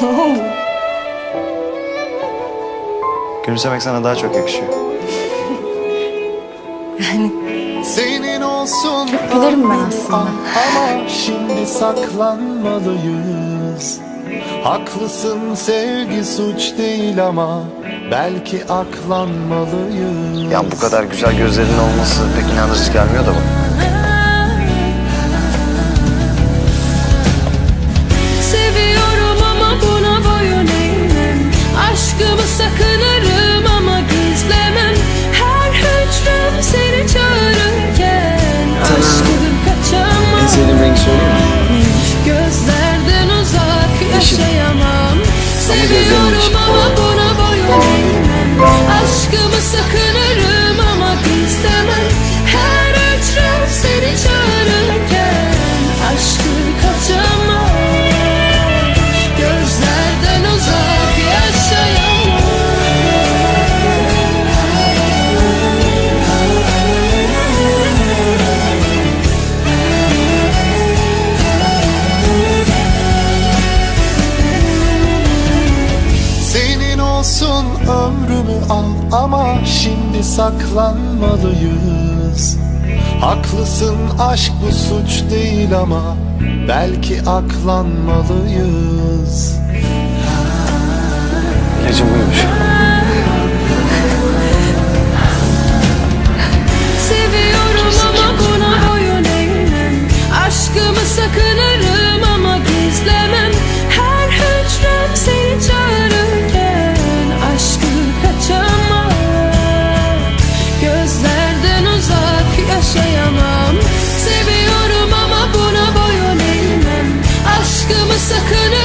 Ne oldu? Gülümsemek sana daha çok yakışıyor. Yani Senin olsun Gülerim ben aslında. Ama şimdi saklanmalıyız Haklısın sevgi suç değil ama Belki aklanmalıyız Ya bu kadar güzel gözlerinin olması pek inandırıcı gelmiyor da bana. Senin olsun ömrümü al ama şimdi saklanmalıyız Haklısın aşk bu suç değil ama belki aklanmalıyız İlacım buymuş. sakın